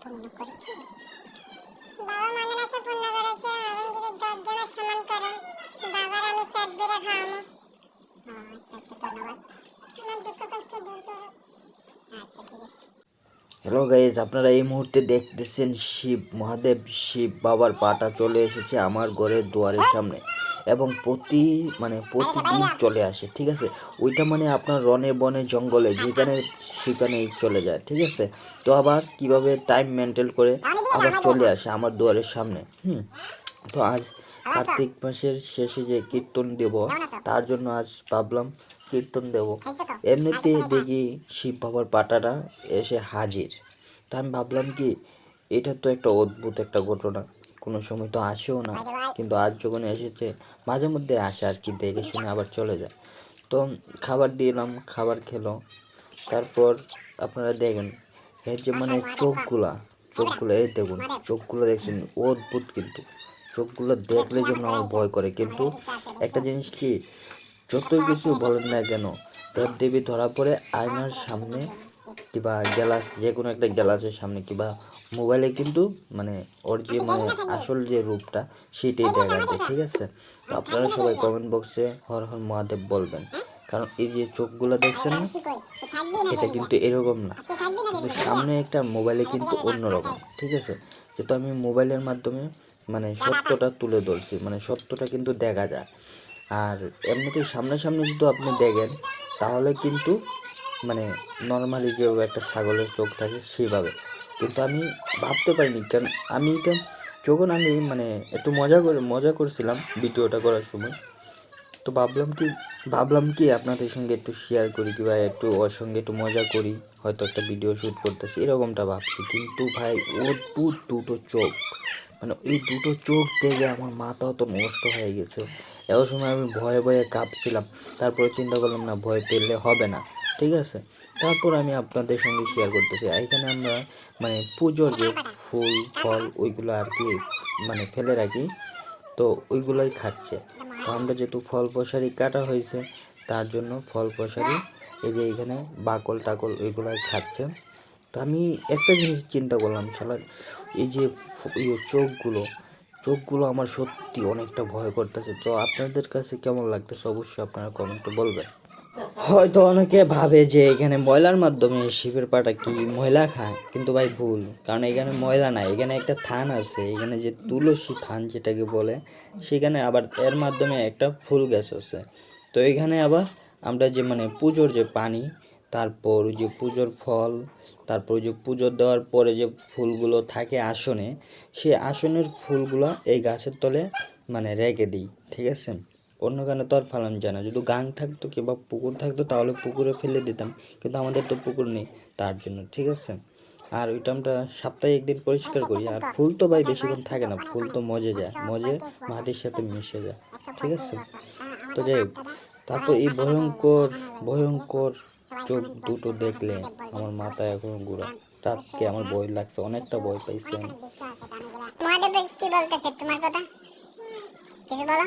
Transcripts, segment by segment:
পূর্ণ করেছে। বাবা মাদ্রাসা পূর্ণ করেছে যদি সমান করেন বাবার আমি বেড়ে করো। হ্যালো গাইজ আপনারা এই মুহূর্তে দেখতেছেন শিব, মহাদেব শিব বাবার পাটা চলে এসেছে আমার ঘরের দুয়ারের সামনে। এবং প্রতি মানে প্রতিদিন চলে আসে, ঠিক আছে? ওইটা মানে আপনার রনে বনে জঙ্গলে, যেখানে সেখানেই চলে যায়, ঠিক আছে? তো আবার কীভাবে টাইম মেনটেন করে আবার চলে আসে আমার দুয়ারের সামনে, হুম? তো আজ কার্তিক মাসের শেষে যে কীর্তন দেব, তার জন্য আজ ভাবলাম কীর্তন দেব। এমনিতে দেখি শিব বাবার পাটাটা এসে হাজির। তা আমি ভাবলাম কি, এটা তো একটা অদ্ভুত একটা ঘটনা। কোনো সময় তো আসেও না। কিন্তু আজ যখন এসেছে মাঝে মধ্যে আসে আর কি দেখে শুনে আবার চলে যায়। তো খাবার দিলাম খাবার খেলো। তারপর আপনারা দেখেন এর যে মানে চোখগুলা চোখগুলো এই দেখুন চোখগুলো দেখছেন অদ্ভুত কিন্তু। চোখগুলো দেখলে যেন আমার ভয় করে। কিন্তু একটা জিনিস কি যতই কিছু বলেন না কেন দেব দেবী ধরা পড়ে আয়নার সামনে কিংবা গ্লাস যে কোনো একটা গ্লাসের সামনে কিংবা মোবাইলে কিন্তু মানে ওর যে মানে আসল যে রূপটা সেটাই দেখা যায় ঠিক আছে? তো আপনারা সবাই কমেন্ট বক্সে হর হর মহাদেব বলবেন। কারণ এই যে চোখগুলো দেখছেন না এটা কিন্তু এরকম না। না কিন্তু সামনে একটা মোবাইলে কিন্তু অন্যরকম ঠিক আছে? যেহেতু আমি মোবাইলের মাধ্যমে মানে সত্যটা তুলে ধরছি মানে সত্যটা কিন্তু দেখা যায়। আর এমনিতেই সামনাসামনি যদি আপনি দেখেন তাহলে কিন্তু মানে নর্মালি যেভাবে একটা ছাগলের চোখ থাকে, সেভাবে। কিন্তু আমি ভাবতে পারিনি, কারণ আমি এটা যখন আমি মানে একটু মজা করে, মজা করছিলাম ভিডিওটা করার সময়, তো ভাবলাম কি ভাবলাম কি আপনাদের সঙ্গে একটু শেয়ার করি কিংবা একটু ওর সঙ্গে একটু মজা করি, হয়তো একটা ভিডিও শ্যুট করতেছি, এরকমটা ভাবছি। কিন্তু ভাই অদ্ভুত দুটো চোখ মানে এই দুটো চোখ দেখে আমার মাথাও তো নষ্ট হয়ে গেছে। এত সময় আমি ভয়ে ভয়ে কাঁপছিলাম, তারপরে চিন্তা করলাম না, ভয় পেলে হবে না। ঠিক আছে? তারপর আমি আপনাদের সঙ্গে শেয়ার করতেছি। এখানে আমরা মানে পুজোর যে ফুল, ফল, ওইগুলো আর কি মানে ফেলে রাখি। তো ওইগুলোই খাচ্ছে। তো আমরা যেহেতু ফল প্রসারি কাটা হয়েছে, তার জন্য ফল প্রসারি, এই যে এখানে বাকল টাকল ওইগুলোই খাচ্ছে। তো আমি একটা জিনিস চিন্তা করলাম, শালা, এই যে চোখগুলো চোখগুলো আমার সত্যি অনেকটা ভয় করতেছে। তো আপনাদের কাছে কেমন লাগতেছে? অবশ্যই আপনারা কমেন্টে বলবেন। হয়তো অনেকে ভাবে যে এখানে ময়লার মাধ্যমে শিবের পাটা কি ময়লা খায়, কিন্তু ভাই ভুল, কারণ এখানে ময়লা নাই, এখানে একটা থান আছে, এখানে যে তুলসী থান যেটাকে বলে, সেখানে আবার এর মাধ্যমে একটা ফুল গাছ আছে। তো এখানে আবার আমরা যে মানে পুজোর যে পানি, তারপর যে পুজোর ফল, তারপর যে পুজো দেওয়ার পরে যে ফুলগুলো থাকে আসনে, সেই আসনের ফুলগুলো এই গাছের তলে মানে রেখে দিই, ঠিক আছে? অন্য গানে তো আর ফালানো যায় না। যদি গাং থাকতো কিংবা পুকুর থাকতো তাহলে পুকুরে ফেলে দিতাম। কিন্তু আমাদের তো পুকুর নেই তার জন্য, ঠিক আছে? আর ওইটা আমরা সপ্তাহে একদিন পরিষ্কার করি। আর ফুল তো ভাই বেশিক্ষণ থাকে না, ফুল তো মজে যায়, মজে মাটির সাথে মিশে যায়, ঠিক আছে? তো যাই তারপর এই ভয়ঙ্কর ভয়ঙ্কর চোখ দুটো দেখলে আমার মাথা এখন ঘুরা। রাতকে আমার ভয় লাগছে, অনেকটা ভয় পাইছি মহাদেব কি বলতেছে? তোমার কথা? কিছু বলো?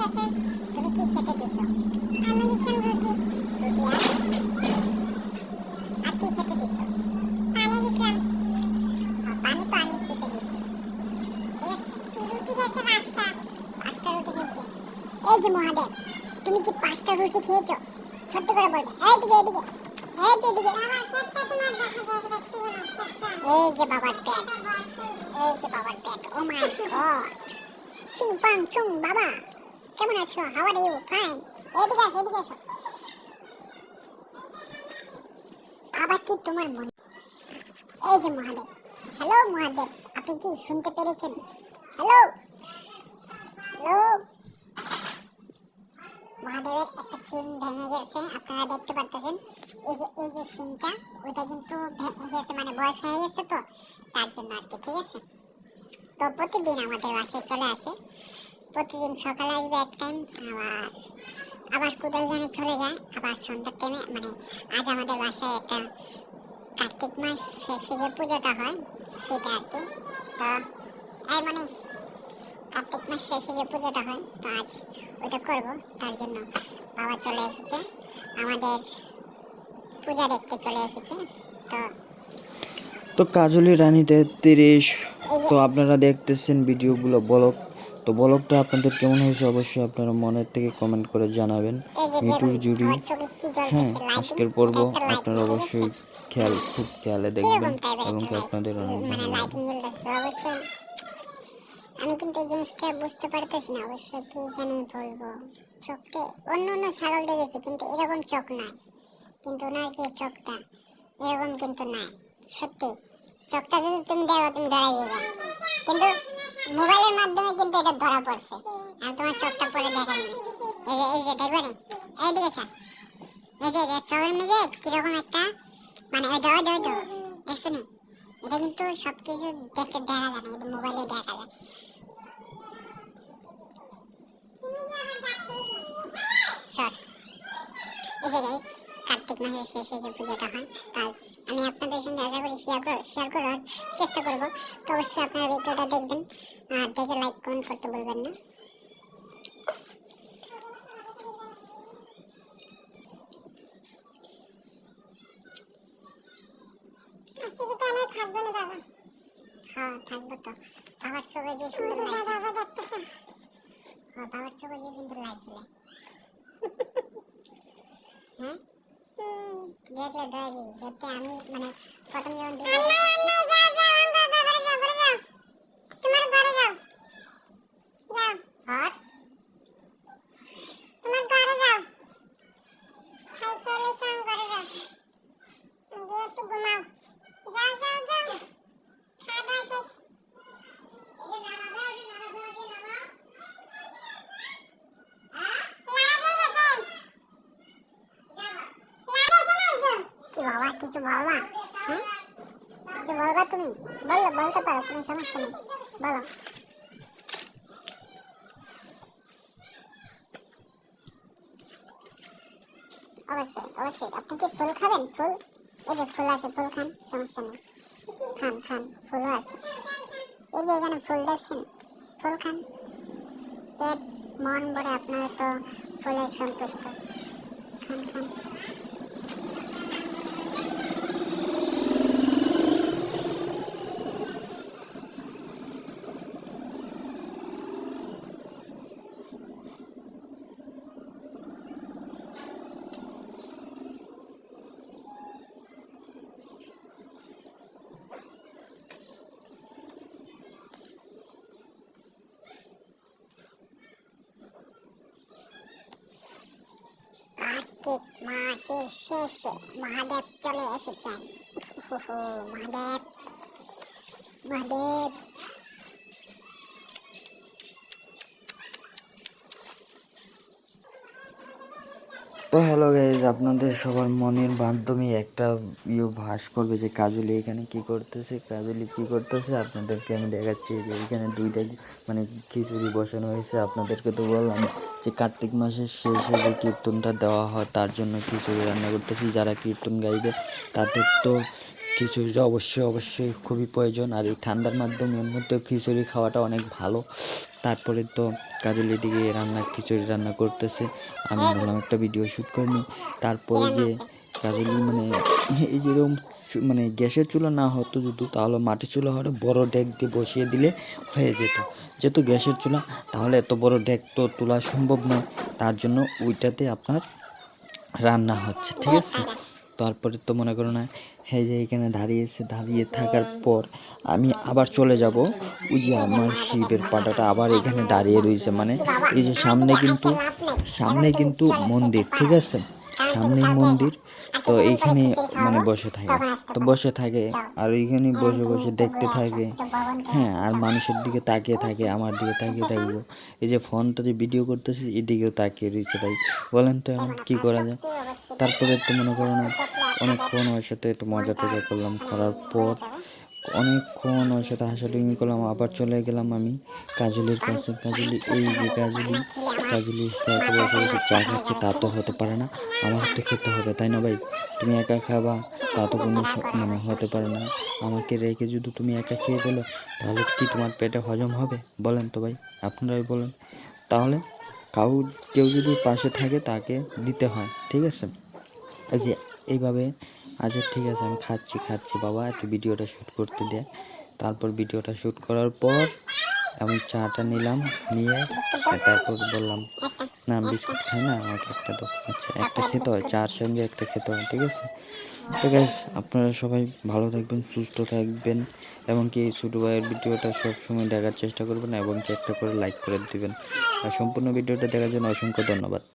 যে মহাদেব তুমি যে পাঁচটা রুটি খেয়েছো সত্যি করে বলবে। এই যে এদিকে। তোমার দেখা যায় দেখতে বলো পেটটা এই যে বাবার পেট এই যে বাবার পেট ও মাই গড। চিং পাং চুং বাবা কেমন আছো? হাউ আর ইউ ফাইন এদিকে আসো এদিকে আসো। বাবা কি তোমার মনে? এই যে মহাদেব হ্যালো মহাদেব আপনি কি শুনতে পেরেছেন? হ্যালো হ্যালো মহাদেবের একটা শিং ভেঙে গেছে, আপনারা দেখতে পারতেছেন। এই যে এই যে শিংটা, ওইটা কিন্তু ভেঙে গেছে মানে বয়স হয়ে গেছে তো, তার জন্য আর কি, ঠিক আছে? তো প্রতিদিন আমাদের বাসায় চলে আসে। প্রতিদিন সকালে আসবে এক টাইম আবার আবার কোথায় জানি চলে যায়, আবার সন্ধ্যার টাইমে মানে আজ আমাদের বাসায় একটা কার্তিক মাস শেষে যে পুজোটা হয়, সেটা আর কি। তো মানে কার্তিক মাস শেষে যে পুজোটা হয় তো আজ ওইটা করব। তার জন্য বাবা চলে এসেছে। আমাদের পূজা দেখতে চলে এসেছে। তো তো কাজলি রানীতে তিরিশ তো আপনারা দেখতেছেন ভিডিওগুলো ব্লগ। তো ব্লগটা আপনাদের কেমন হয়েছে অবশ্যই আপনারা মনের থেকে কমেন্ট করে জানাবেন। মিটুর জুড়ি হ্যাঁ আজকের পর্ব আপনারা অবশ্যই খেয়াল খুব খেয়ালে দেখবেন এবং আপনাদের অনেক মানে ভালো লাগবে। লাইটিং জ্বলতেছে অবশ্যই আমি কিন্তু জিনিসটা বুঝতে পারতেছি না, অবশ্যই কি জানি বলব। চোখটা অন্য অন্য ছাগল দেখেছি, কিন্তু এরকম চোখ নাই। কিন্তু ওনার যে চোখটা, এরকম কিন্তু নাই। সত্যি, চোখটা যদি তুমি দেখো, তুমি ধরাই দেবে। কিন্তু মোবাইলের মাধ্যমে কিন্তু এটা ধরা পড়ছে। আর তোমার চোখটা পরে দেখেন এই যে এই যে, দেখবে না? এইদিকে স্যার এই যে চোখের মেঝে কীরকম একটা মানে ওই দাও দাও দাও দেখছ না? এটা কিন্তু সবকিছু দেখে দেখা যায় না, কিন্তু মোবাইলে দেখা যায়। সর এই যে guys, কার্তিক মাসের শেষে যে পুজোটা হয় তা আমি আপনাদের সঙ্গে আশা করি শেয়ার শেয়ার করার চেষ্টা করব। তো অবশ্যই আপনারা ভিডিওটা দেখবেন আর দেখে লাইক কমেন্ট করতে বলবেন না। হ্যাঁ থাকব তো। বাবার ছবি যে সুন্দর লাগছে। হ্যাঁ বাবার ছবি যে সুন্দর লাগছিল হুম দেখলে ডরে যাবি সত্যি আমি মানে প্রথম যখন আম্মা ভিডিও আম্মা যাও যাও আম্মা বাবারে যাও ঘরে যাও তোমার ঘরে যাও যাও আর তোমার ঘরে যাও খাই চলে যাও ঘরে যাও গিয়ে একটু ঘুমাও যাও যাও যাও খাওয়া দাওয়া শেষ কি বাবা কিছু বলবা? হ্যাঁ কিছু বলবা তুমি? বলল বলতে পারো, কোনো সমস্যা নেই। বলো। অবশ্যই অবশ্যই। আপনি কি ফুল খাবেন? ফুল? এই যে ফুল আছে, ফুল খান, সমস্যা নেই। খান খান, ফুলও আছে। এই যে এখানে ফুল দেখছেন? ফুল খান। পেট, মন ভরে আপনারা তো ফুলে সন্তুষ্ট। খান খান কার্তিক মাসের শেষে মহাদেব চলে এসেছেন। মহাদেব। মহাদেব। তো হ্যালো গাইজ আপনাদের সবার মনের মাধ্যমে একটা ইয়ে ভাস করবে যে কাজলি এখানে কি করতেছে, কাজলি কি করতেছে, আপনাদেরকে আমি দেখাচ্ছি যে এখানে দুইটা মানে খিচুড়ি বসানো হয়েছে। আপনাদেরকে তো বললাম যে কার্তিক মাসের শেষে যে কীর্তনটা দেওয়া হয়, তার জন্য খিচুড়ি রান্না করতেছি। যারা কীর্তন গাইবে তাদের তো খিচুড়িটা অবশ্যই অবশ্যই খুবই প্রয়োজন। আর এই ঠান্ডার মাধ্যমে মধ্যে খিচুড়ি খাওয়াটা অনেক ভালো। তারপরে তো কাজলি দিকে রান্না, খিচুড়ি রান্না করতেছে। আমি বললাম একটা ভিডিও শ্যুট করিনি তারপরে যে কাজলি মানে এই যেরকম মানে গ্যাসের চুলা না হতো যদি, তাহলে মাটির চুলা হলে বড় ডেক দিয়ে বসিয়ে দিলে হয়ে যেত। যেহেতু গ্যাসের চুলা, তাহলে এত বড় ডেক তো তোলা সম্ভব নয়। তার জন্য ওইটাতে আপনার রান্না হচ্ছে, ঠিক আছে? তারপরে তো মনে করো না হ্যাঁ যে এখানে দাঁড়িয়েছে দাঁড়িয়ে থাকার পর আমি আবার চলে যাব। ওই যে আমার শিবের পাটাটা আবার এখানে দাঁড়িয়ে রয়েছে। মানে এই যে সামনে কিন্তু সামনে কিন্তু মন্দির, ঠিক আছে? সামনেই মন্দির। তো এইখানে মানে বসে থাকে। তো বসে থাকে আর এইখানে বসে বসে দেখতে থাকে। হ্যাঁ আর মানুষের দিকে তাকিয়ে থাকে আমার দিকে তাকিয়ে থাকব এই যে ফোনটা যে ভিডিও করতেছি এদিকেও তাকিয়ে রয়েছে ভাই। বলেন তো এখন কী করা যায়? তারপরে তো মনে করো না অনেকক্ষণ ওর সাথে একটু মজা টজা করলাম করার পর অনেকক্ষণ ওর সাথে হাসাডুঙ্গি করলাম, আবার চলে গেলাম আমি কাজলের কাছে। কাজলি, এই যে কাজলি কাজলি চা খাচ্ছে, তা তো হতে পারে না। আমার তো খেতে হবে, তাই না ভাই? তুমি একা খাবা, তা তো কোনো মানে হতে পারে না। আমাকে রেখে যদি তুমি একা খেয়ে ফেলো, তাহলে কি তোমার পেটে হজম হবে? বলেন তো ভাই আপনারাই বলেন। তাহলে কাউ কেউ যদি পাশে থাকে, তাকে দিতে হয়, ঠিক আছে? এই যে এইভাবে আচ্ছা ঠিক আছে, আমি খাচ্ছি খাচ্ছি বাবা, একটু ভিডিওটা শ্যুট করতে দে। তারপর ভিডিওটা শ্যুট করার পর আমি চাটা নিলাম, নিয়ে তারপর বললাম, না, বিস্কুট খাই না, আমাকে একটা তো আচ্ছা একটা খেতে হয়, চার সঙ্গে একটা খেতে হয়, ঠিক আছে? তো গাইস আপনারা সবাই ভালো থাকবেন, সুস্থ থাকবেন এবং কি ছোটো ভাইয়ের ভিডিওটা সবসময় দেখার চেষ্টা করবেন, এবং একটা করে লাইক করে দিবেন। আর সম্পূর্ণ ভিডিওটা দেখার জন্য অসংখ্য ধন্যবাদ।